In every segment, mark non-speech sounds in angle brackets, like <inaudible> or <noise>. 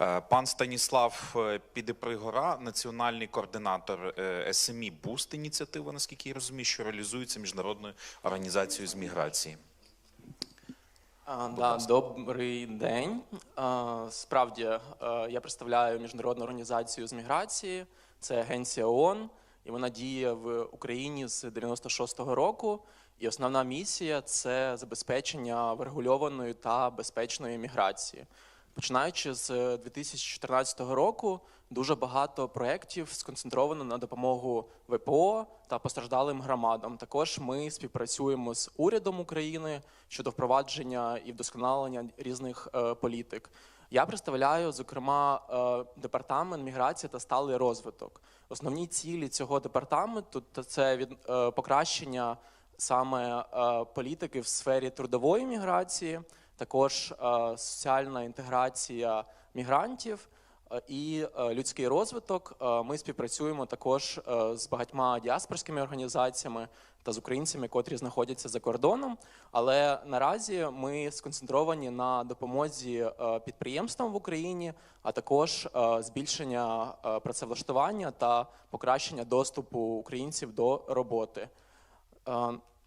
Е, Пан Станіслав е, Підепригора, національний координатор е, СМІ Буст ініціативи, наскільки я розумію, що реалізується міжнародною організацією з міграції. А, да, добрий день. А, Справді я представляю міжнародну організацію з міграції. Це агенція ООН, і вона діє в Україні з 96-го року. І основна місія це забезпечення врегульованої та безпечної міграції. Починаючи з 2014 року, дуже багато проєктів сконцентровано на допомогу ВПО та постраждалим громадам. Також ми співпрацюємо з урядом України щодо впровадження і вдосконалення різних е, політик. Я представляю, зокрема, е, департамент міграції та сталий розвиток. Основні цілі цього департаменту та це від е, покращення саме е, політики в сфері трудової міграції, також е, соціальна інтеграція мігрантів е, і е, людський розвиток. Ми співпрацюємо також з багатьма діаспорськими організаціями та з українцями, котрі знаходяться за кордоном. Але наразі ми сконцентровані на допомозі підприємствам в Україні, а також збільшення працевлаштування та покращення доступу українців до роботи.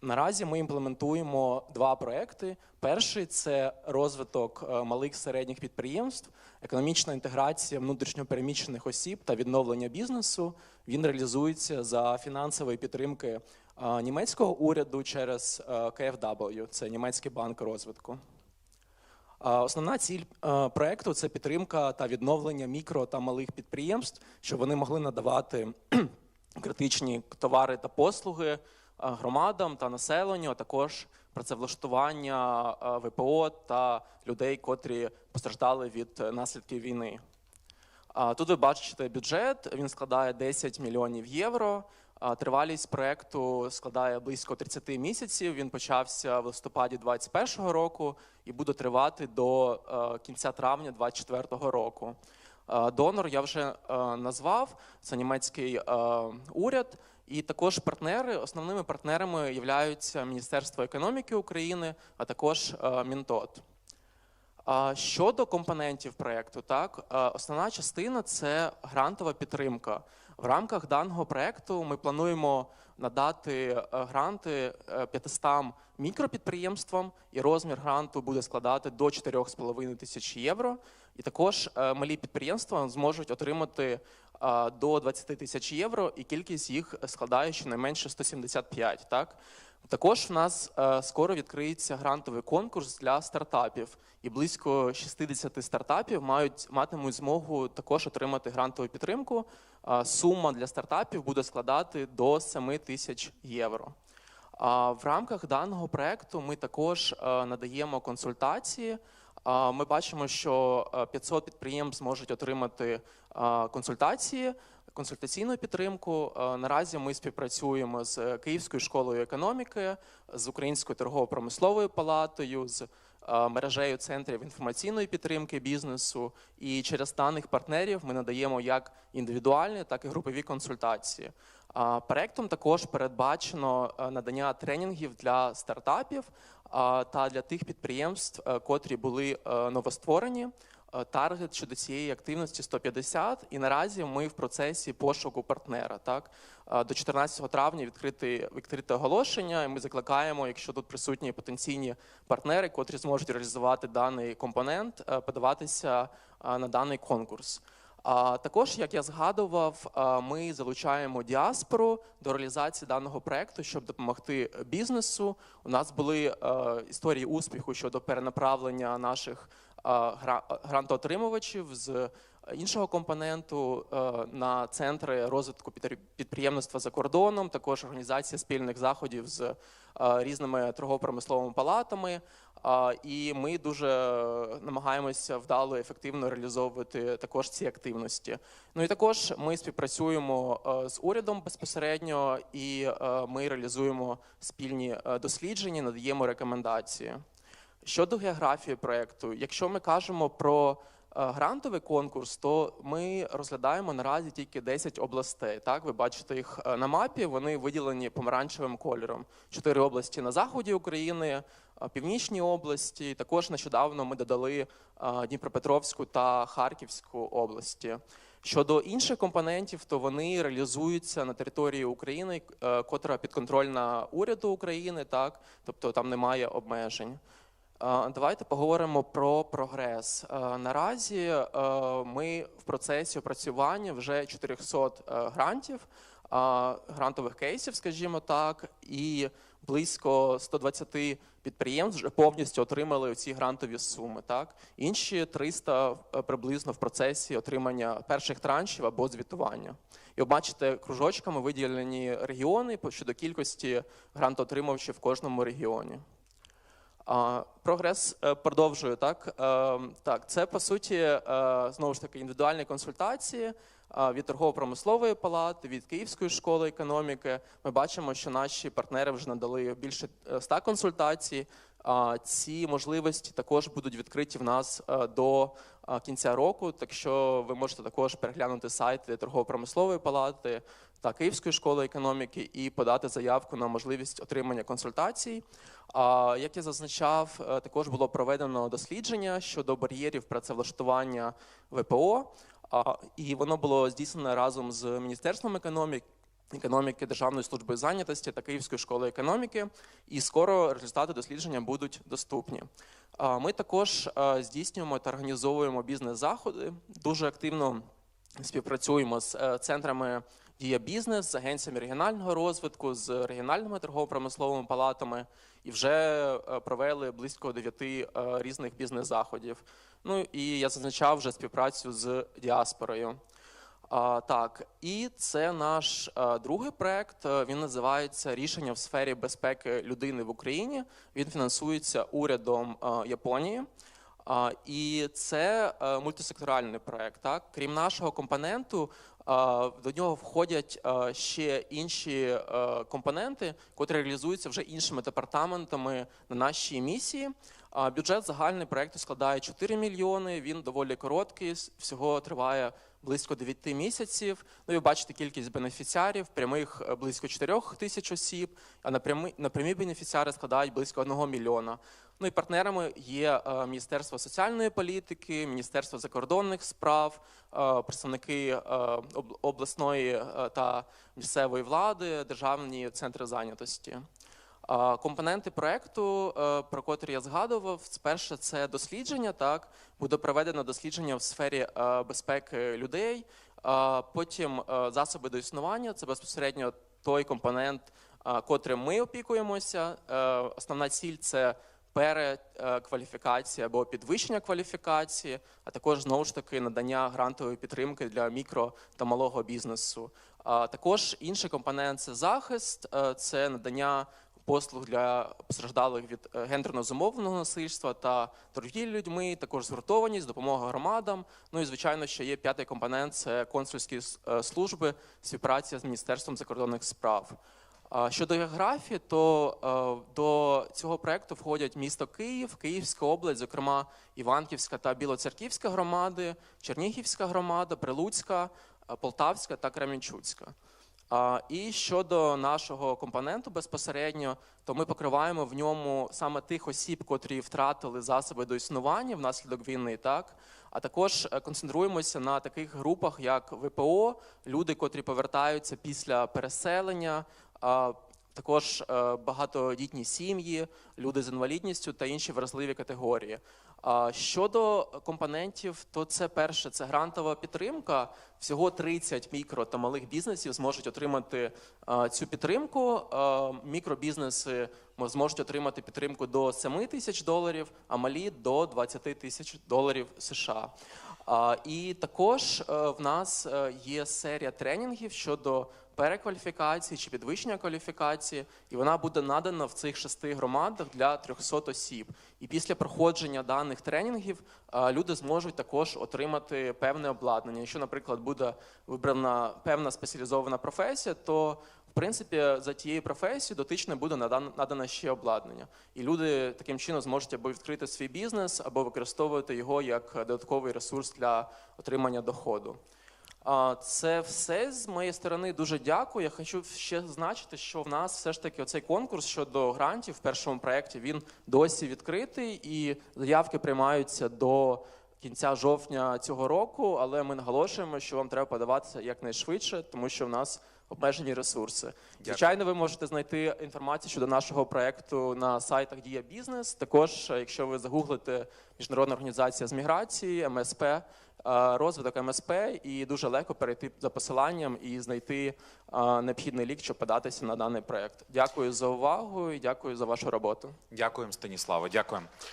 Е, Наразі ми імплементуємо два проекти. Перший це розвиток е, малих середніх підприємств, економічна інтеграція внутрішньопереміщених осіб та відновлення бізнесу. Він реалізується за фінансової підтримки е, німецького уряду через е, KfW, це німецький банк розвитку. Е, Основна ціль е, проекту це підтримка та відновлення мікро та малих підприємств, щоб вони могли надавати <clears throat> критичні товари та послуги е, громадам та населенню, а також працевлаштування е, ВПО та людей, котрі постраждали від е, наслідків війни. Тут ви бачите бюджет, він складає 10 мільйонів євро. Тривалість проекту складає близько 30 місяців. Він почався в листопаді 2021 року і буде тривати до е, кінця травня 2024 року. Е, Донор я вже е, назвав, це німецький е, уряд. І також партнери, основними партнерами являються Міністерство економіки України, а також Мінтот. Щодо компонентів проекту, так основна частина це грантова підтримка. В рамках даного проекту ми плануємо надати е, гранти е, 500 мікропідприємствам, і розмір гранту буде складати до 4,5 тисяч євро. І також е, малі підприємства зможуть отримати е, до 20 тисяч євро, і кількість їх складає щонайменше 175. Так також в нас е, скоро відкриється грантовий конкурс для стартапів, і близько 60 стартапів мають матимуть змогу також отримати грантову підтримку. Е, сума для стартапів буде складати до 7 тисяч євро. В рамках даного проекту ми також е, надаємо консультації. Ми бачимо, що е, 500 підприємств зможуть отримати е, консультації, консультаційну підтримку. Е, Наразі ми співпрацюємо з Київською школою економіки, з Українською торгово-промисловою палатою, з е, мережею центрів інформаційної підтримки бізнесу. І через даних партнерів ми надаємо як індивідуальні, так і групові консультації. Проектом також передбачено е, надання тренінгів для стартапів та для тих підприємств, е, котрі були е, новостворені. Е, Таргет щодо цієї активності 150, і наразі ми в процесі пошуку партнера. Так Е, до 14 травня відкрити відкрите оголошення. І ми закликаємо, якщо тут присутні потенційні партнери, котрі зможуть реалізувати даний компонент, е, подаватися на даний конкурс. А також, як я згадував, ми залучаємо діаспору до реалізації даного проекту, щоб допомогти бізнесу. У нас були історії успіху щодо перенаправлення наших грантоотримувачів з іншого компоненту е, на центри розвитку підпри- підприємництва за кордоном, також організація спільних заходів з е, різними торгово-промисловими палатами. І ми дуже намагаємося вдало і ефективно реалізовувати також ці активності. Ну і також ми співпрацюємо е, з урядом безпосередньо, і е, ми реалізуємо спільні е, дослідження, надаємо рекомендації. Щодо географії проекту, якщо ми кажемо про е, грантовий конкурс, то ми розглядаємо наразі тільки 10 областей. Так, ви бачите їх е, на мапі. Вони виділені помаранчевим кольором. Чотири області на заході України, е, а, Північній області. Також нещодавно ми додали Дніпропетровську та Харківську області. Щодо інших компонентів, то вони реалізуються на території України, котра підконтрольна уряду України, так тобто там немає обмежень. Давайте поговоримо про прогрес. Е, Наразі е, ми в процесі опрацювання вже 400 е, грантів, грантових кейсів, скажімо так, і близько 120 підприємств вже повністю отримали ці грантові суми. Так інші 300 е, приблизно в процесі отримання перших траншів або звітування. І бачите кружочками виділені регіони щодо кількості грантоотримувачів в кожному регіоні. Прогрес е, продовжую так. Е, Так, це по суті е, знову ж таки індивідуальні консультації від торгово-промислової палати, від Київської школи економіки. Ми бачимо, що наші партнери вже надали більше е, 100 консультацій. Ці можливості також будуть відкриті в нас е, до е, кінця року. Так що ви можете також переглянути сайти торгово-промислової палати та Київської школи економіки і подати заявку на можливість отримання консультацій. Як я зазначав, е, також було проведено дослідження щодо бар'єрів працевлаштування ВПО, і воно було здійснено разом з Міністерством економіки. Економіки Державної служби зайнятості та Київської школи економіки, і скоро результати дослідження будуть доступні. Ми також здійснюємо та організовуємо бізнес-заходи. Дуже активно співпрацюємо з е, центрами Дія бізнес з агенціями регіонального розвитку, з регіональними торгово-промисловими палатами і вже е, провели близько дев'яти е, різних бізнес-заходів. Ну і я зазначав вже співпрацю з діаспорою. Так, і це наш другий проект. Е, Він називається Рішення в сфері безпеки людини в Україні. Він фінансується урядом Японії. І це е, мультисекторальний проект. Так, крім нашого компоненту, до нього входять ще інші компоненти, котрі реалізуються вже іншими департаментами на нашій місії. Бюджет загальний проекту складає 4 мільйони. Він доволі короткий, всього триває близько 9 місяців. Ну ви бачите кількість бенефіціарів, прямих е, близько 4 тисяч осіб, а напрямі, напрямі бенефіціари складають близько 1 мільйона. Ну і партнерами є е, Міністерство соціальної політики, Міністерство закордонних справ, е, представники е, обласної та місцевої влади, державні центри зайнятості. Компоненти проекту, про котрі я згадував, перше це дослідження. Так буде проведено дослідження в сфері безпеки людей. Потім засоби до існування це безпосередньо той компонент, котрим ми опікуємося. Основна ціль це перекваліфікація або підвищення кваліфікації, а також знову ж таки надання грантової підтримки для мікро та малого бізнесу. А також інший компонент це захист, е, це надання послуг для постраждалих від е, гендерно зумовленого насильства та торгівлі людьми, також згуртованість, допомога громадам. Ну і звичайно, ще є п'ятий компонент це консульські е, служби, співпраця з міністерством закордонних справ. Щодо географії, то е, до цього проекту входять місто Київ, Київська область, зокрема Іванківська та Білоцерківська громади, Чернігівська громада, Прилуцька, е, Полтавська та Кременчуцька. А, І щодо нашого компоненту безпосередньо, то ми покриваємо в ньому саме тих осіб, котрі втратили засоби до існування внаслідок війни, так а також е, концентруємося на таких групах, як ВПО, люди, котрі повертаються після переселення. Також е, багатодітні сім'ї, люди з інвалідністю та інші вразливі категорії. Щодо компонентів, то це перше це грантова підтримка. Всього 30 мікро та малих бізнесів зможуть отримати цю підтримку. Мікробізнеси зможуть отримати підтримку до 7 тисяч доларів, а малі до 20 тисяч доларів США. І також е, в нас е, є серія тренінгів щодо перекваліфікації чи підвищення кваліфікації, і вона буде надана в цих шести громадах для 300 осіб. І після проходження даних тренінгів е, люди зможуть також отримати певне обладнання. Якщо, наприклад, буде вибрана певна спеціалізована професія, то в принципі за тією професією дотичне буде надан- надано ще обладнання, і люди таким чином зможуть або відкрити свій бізнес, або використовувати його як додатковий ресурс для отримання доходу. Це все з моєї сторони. Дуже дякую. Я хочу ще зазначити, що в нас все ж таки оцей конкурс щодо грантів в першому проєкті він досі відкритий, і заявки приймаються до кінця жовтня цього року. Але ми наголошуємо, що вам треба подаватися якнайшвидше, тому що в нас обмежені ресурси. Звичайно, ви можете знайти інформацію щодо нашого проекту на сайтах Дія Бізнес. Також, якщо ви загуглите Міжнародна організація з міграції, МСП, розвиток МСП, і дуже легко перейти за посиланням і знайти е, необхідний лік, щоб податися на даний проект. Дякую за увагу і дякую за вашу роботу. Дякуємо, Станіслава. Дякуємо.